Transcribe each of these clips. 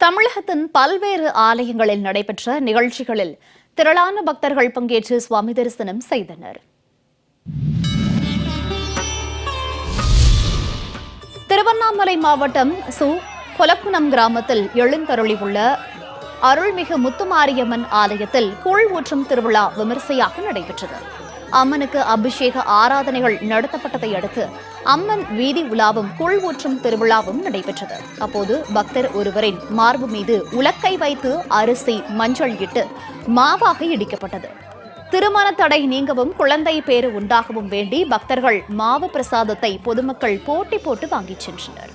தமிழகத்தின் பல்வேறு ஆலயங்களில் நடைபெற்ற நிகழ்ச்சிகளில் திரளான பக்தர்கள் பங்கேற்று சுவாமி தரிசனம் செய்தனர். திருவண்ணாமலை மாவட்டம் சு கொலக்குணம் கிராமத்தில் எழுந்தருளி உள்ள அருள்மிகு முத்துமாரியம்மன் ஆலயத்தில் கூழ் ஊற்றும் திருவிழா விமரிசையாக நடைபெற்றது. அம்மனுக்கு அபிஷேக ஆராதனைகள் நடத்தப்பட்டதை அடுத்து அம்மன் வீதி உலாவும் கூழ் ஊற்றும் திருவிழாவும் நடைபெற்றது. அப்போது பக்தர் ஒருவரின் மார்பு மீது உலக்கை வைத்து அரிசி மஞ்சள் இட்டு மாவாக இடிக்கப்பட்டது. திருமண தடை நீங்கவும் குழந்தை பேறு உண்டாகவும் வேண்டி பக்தர்கள் மாவு பிரசாதத்தை பொதுமக்கள் போட்டி போட்டு வாங்கிச் சென்றனர்.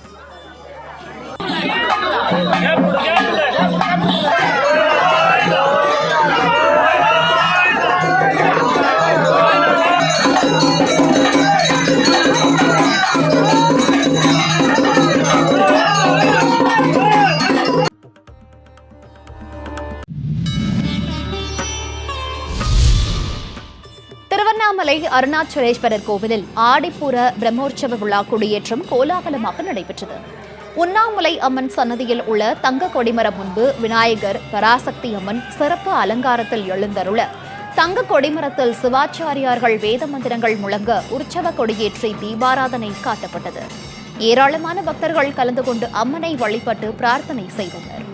திருவண்ணாமலை அருணாச்சலேஸ்வரர் கோவிலில் ஆடிப்புற பிரம்மோற்சவ விழா கொடியேற்றம் கோலாகலமாக நடைபெற்றது. உண்ணாமலை அம்மன் சன்னதியில் உள்ள தங்க கொடிமரம் முன்பு விநாயகர் பராசக்தி அம்மன் சிறப்பு அலங்காரத்தில் எழுந்தருள தங்க கொடிமரத்தில் சிவாச்சாரியார்கள் வேத மந்திரங்கள் முழங்க உற்சவ கொடியேற்றி தீபாராதனை காட்டப்பட்டது. ஏராளமான பக்தர்கள் கலந்து கொண்டு அம்மனை வழிபட்டு பிரார்த்தனை செய்தனர்.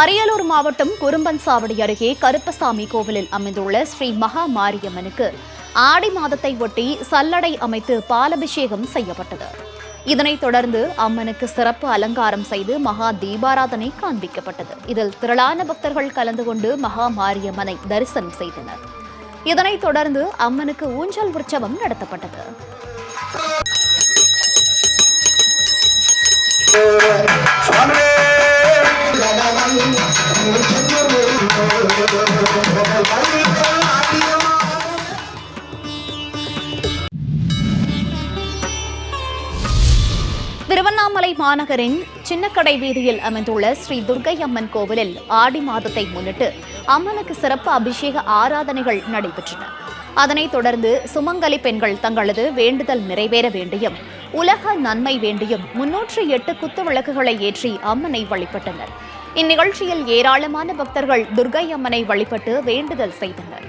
அரியலூர் மாவட்டம் குறும்பன்சாவடி அருகே கருப்பசாமி கோவிலில் அமைந்துள்ள ஸ்ரீ மகா மாரியம்மனுக்கு ஆடி மாதத்தை ஒட்டி சல்லடை அமைத்து பாலபிஷேகம் செய்யப்பட்டது. இதனைத் தொடர்ந்து அம்மனுக்கு சிறப்பு அலங்காரம் செய்து மகா தீபாராதனை காண்பிக்கப்பட்டது. இதில் திரளான பக்தர்கள் கலந்து கொண்டு மகா மாரியம்மனை தரிசனம் செய்தனர். இதனைத் தொடர்ந்து அம்மனுக்கு ஊஞ்சல் உற்சவம் நடத்தப்பட்டது. திருவண்ணாமலை மாநகரின் சின்னக்கடை வீதியில் அமைந்துள்ள ஸ்ரீ துர்க்கை அம்மன் கோவிலில் ஆடி மாதத்தை முன்னிட்டு அம்மனுக்கு சிறப்பு அபிஷேக ஆராதனைகள் நடைபெற்றன. அதனைத் தொடர்ந்து சுமங்கலி பெண்கள் தங்களது வேண்டுதல் நிறைவேற வேண்டியும் உலக நன்மை வேண்டியும் முன்னூற்று எட்டு குத்து விளக்குகளை ஏற்றி அம்மனை வழிபட்டனர். இந்நிகழ்ச்சியில் ஏராளமான பக்தர்கள் துர்க்கை அம்மனை வழிபட்டு வேண்டுதல் செய்தனர்.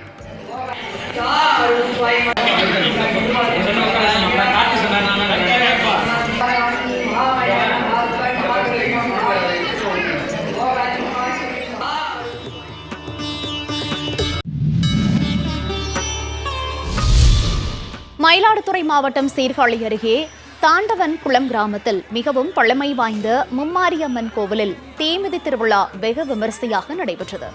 மயிலாடுதுறை மாவட்டம் சீர்காழி அருகே தாண்டவன் குளம் கிராமத்தில் மிகவும் பழமை வாய்ந்த மும்மாரியம்மன் கோவிலில் தீமிதி திருவிழா வெகு விமரிசையாக நடைபெற்றது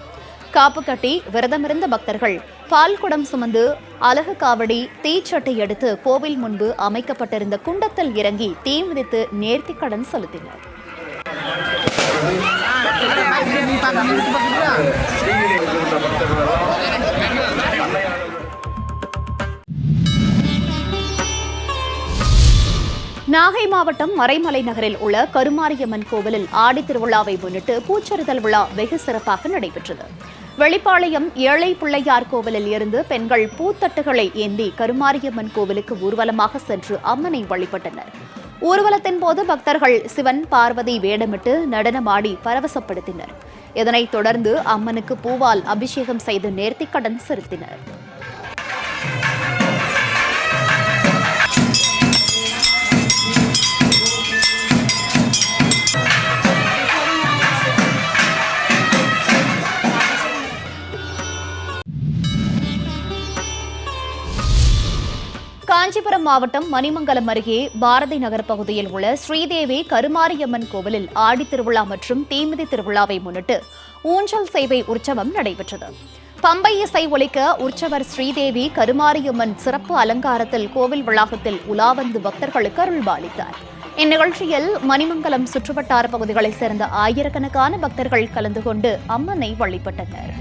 காப்பு கட்டி விரதமிருந்த பக்தர்கள் பால் குடம் சுமந்து அலகு காவடி தீச்சட்டை எடுத்து கோவில் முன்பு அமைக்கப்பட்டிருந்த குண்டத்தில் இறங்கி தீ மிதித்து நேர்த்திக்கடன் செலுத்தினர் நாகை மாவட்டம் மறைமலை நகரில் உள்ள கருமாரியம்மன் கோவிலில் ஆடி திருவிழாவை முன்னிட்டு பூச்சொரிதல் விழா வெகு சிறப்பாக நடைபெற்றது. வெளிப்பாளையம் ஏழை பிள்ளையார் கோவிலில் இருந்து பெண்கள் பூத்தட்டுகளை ஏந்தி கருமாரியம்மன் கோவிலுக்கு ஊர்வலமாக சென்று அம்மனை வழிபட்டனர். ஊர்வலத்தின் போது பக்தர்கள் சிவன் பார்வதி வேடமிட்டு நடனமாடி பரவசப்படுத்தினர். இதனைத் தொடர்ந்து அம்மனுக்கு பூவால் அபிஷேகம் செய்து நேர்த்திக்கடன் செலுத்தினர். காஞ்சிபுரம் மாவட்டம் மணிமங்கலம் அருகே பாரதி நகர் பகுதியில் உள்ள ஸ்ரீதேவி கருமாரியம்மன் கோவிலில் ஆடித்திருவிழா மற்றும் தீமிதி திருவிழாவை முன்னிட்டு ஊஞ்சல் சேவை உற்சவம் நடைபெற்றது. பம்பை இசை ஒலிக்க உற்சவர் ஸ்ரீதேவி கருமாரியம்மன் சிறப்பு அலங்காரத்தில் கோவில் வளாகத்தில் உலாவந்து பக்தர்களுக்கு அருள்பாலித்தார். இந்நிகழ்ச்சியில் மணிமங்கலம் சுற்றுவட்டார பகுதிகளைச் சேர்ந்த ஆயிரக்கணக்கான பக்தர்கள் கலந்து கொண்டு அம்மனை வழிபட்டனர்.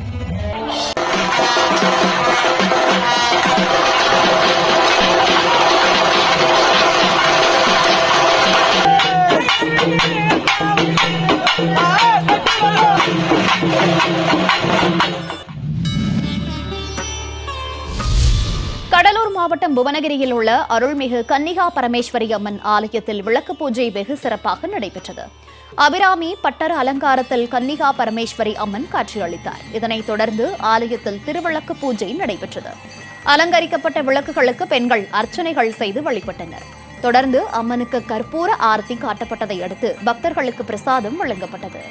மாவட்டம் புவனகிரியில் உள்ள அருள்மிகு கன்னிகா பரமேஸ்வரி அம்மன் ஆலயத்தில் விளக்கு பூஜை வெகு சிறப்பாக நடைபெற்றது. அபிராமி பட்டர அலங்காரத்தில் கன்னிகா பரமேஸ்வரி அம்மன் காட்சியளித்தார். இதனைத் தொடர்ந்து ஆலயத்தில் திருவிளக்கு பூஜை நடைபெற்றது. அலங்கரிக்கப்பட்ட விளக்குகளுக்கு பெண்கள் அர்ச்சனைகள் செய்து வழிபட்டனர். தொடர்ந்து அம்மனுக்கு கற்பூர ஆர்த்தி காட்டப்பட்டதை அடுத்து பக்தர்களுக்கு பிரசாதம் வழங்கப்பட்டது.